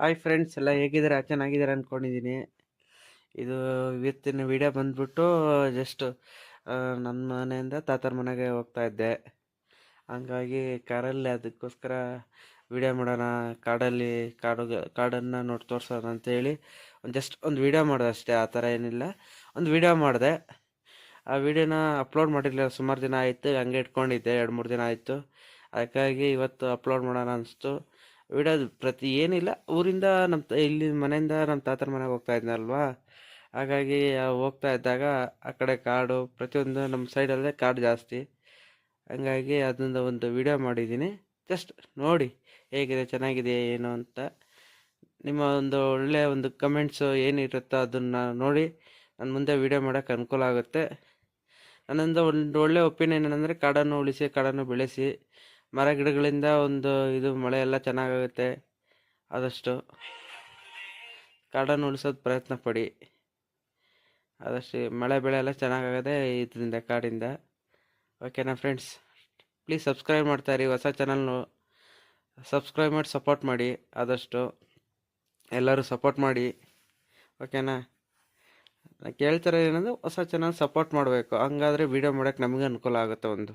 Hi friends ಎಲ್ಲ ಹೇಗಿದ್ದೀರಾ? ಚೆನ್ನಾಗಿದ್ದೀರಾ ಅಂದ್ಕೊಂಡಿದ್ದೀನಿ ಇದು ಇವತ್ತಿನ ವಿಡಿಯೋ ಬಂದ್ಬಿಟ್ಟು ಜಸ್ಟ್ ನನ್ನ ಮನೆಯಿಂದ ತಾತನ ಮನೆಗೆ ಹೋಗ್ತಾ ಇದ್ದೆ. ಹಂಗಾಗಿ ಕಾರಲ್ಲಿ ಅದಕ್ಕೋಸ್ಕರ ವಿಡಿಯೋ ಮಾಡೋಣ. ಕಾಡಲ್ಲಿ ಕಾಡು, ಕಾಡನ್ನು ನೋಡಿ ತೋರಿಸೋಣ ಅಂತೇಳಿ ಒಂದು ಜಸ್ಟ್ ಒಂದು ವಿಡಿಯೋ ಮಾಡಿದೆ ಅಷ್ಟೇ, ಆ ಥರ ಏನಿಲ್ಲ. ಒಂದು ವಿಡಿಯೋ ಮಾಡಿದೆ. ಆ ವಿಡಿಯೋನ ಅಪ್ಲೋಡ್ ಮಾಡಿರಲಿಲ್ಲ, ಸುಮಾರು ದಿನ ಆಯಿತು, ಹಂಗೆ ಇಟ್ಕೊಂಡಿದ್ದೆ, ಎರಡು ಮೂರು ದಿನ ಆಯಿತು. ಅದಕ್ಕಾಗಿ ಇವತ್ತು ಅಪ್ಲೋಡ್ ಮಾಡೋಣ ಅನಿಸ್ತು. ವಿಡಿಯೋ ಪ್ರತಿ ಏನಿಲ್ಲ. ಊರಿಂದ ನಮ್ಮ ಇಲ್ಲಿ ಮನೆಯಿಂದ ನಮ್ಮ ತಾತನ ಮನೆಗೆ ಹೋಗ್ತಾ ಇದ್ನಲ್ವಾ? ಹಾಗಾಗಿ ಹೋಗ್ತಾ ಇದ್ದಾಗ ಆ ಕಡೆ ಕಾಡು, ಪ್ರತಿಯೊಂದು ನಮ್ಮ ಸೈಡಲ್ಲೇ ಕಾಡು ಜಾಸ್ತಿ. ಹಂಗಾಗಿ ಅದರಿಂದ ಒಂದು ವಿಡಿಯೋ ಮಾಡಿದ್ದೀನಿ ಜಸ್ಟ್ ನೋಡಿ ಹೇಗಿದೆ ಚೆನ್ನಾಗಿದೆ ಏನು ಅಂತ. ನಿಮ್ಮ ಒಂದು ಒಳ್ಳೆಯ ಒಂದು ಕಮೆಂಟ್ಸು ಏನಿರುತ್ತೋ ಅದನ್ನು ನೋಡಿ ನಾನು ಮುಂದೆ ವಿಡಿಯೋ ಮಾಡೋಕ್ಕೆ ಅನುಕೂಲ ಆಗುತ್ತೆ. ನನ್ನಿಂದ ಒಂದು ಒಳ್ಳೆಯ ಒಪಿನಿಯನ್ ಏನಂದರೆ ಕಾಡನ್ನು ಉಳಿಸಿ, ಕಾಡನ್ನು ಬೆಳೆಸಿ ಮರ ಗಿಡಗಳಿಂದ ಒಂದು ಇದು ಮಳೆ ಎಲ್ಲ ಚೆನ್ನಾಗಾಗುತ್ತೆ. ಆದಷ್ಟು ಕಾಡನ್ನು ಉಳಿಸೋದು ಪ್ರಯತ್ನ ಪಡಿ. ಆದಷ್ಟು ಮಳೆ ಬೆಳೆ ಎಲ್ಲ ಚೆನ್ನಾಗಾಗದೆ ಇದರಿಂದ ಕಾಡಿಂದ. ಓಕೆನಾ ಫ್ರೆಂಡ್ಸ್ ಪ್ಲೀಸ್ ಸಬ್ಸ್ಕ್ರೈಬ್ ಮಾಡ್ತಾಯಿರಿ ಹೊಸ ಚಾನಲ್ನು ಸಬ್ಸ್ಕ್ರೈಬ್ ಮಾಡಿ ಸಪೋರ್ಟ್ ಮಾಡಿ. ಆದಷ್ಟು ಎಲ್ಲರೂ ಸಪೋರ್ಟ್ ಮಾಡಿ. ಓಕೆನಾ ಕೇಳ್ತಾರೆ ಏನಂದ್ರೆ ಹೊಸ ಚಾನಲ್ ಸಪೋರ್ಟ್ ಮಾಡಬೇಕು. ಹಂಗಾದ್ರೆ ವೀಡಿಯೋ ಮಾಡೋಕ್ಕೆ ನಮಗೆ ಅನುಕೂಲ ಆಗುತ್ತೆ ಒಂದು.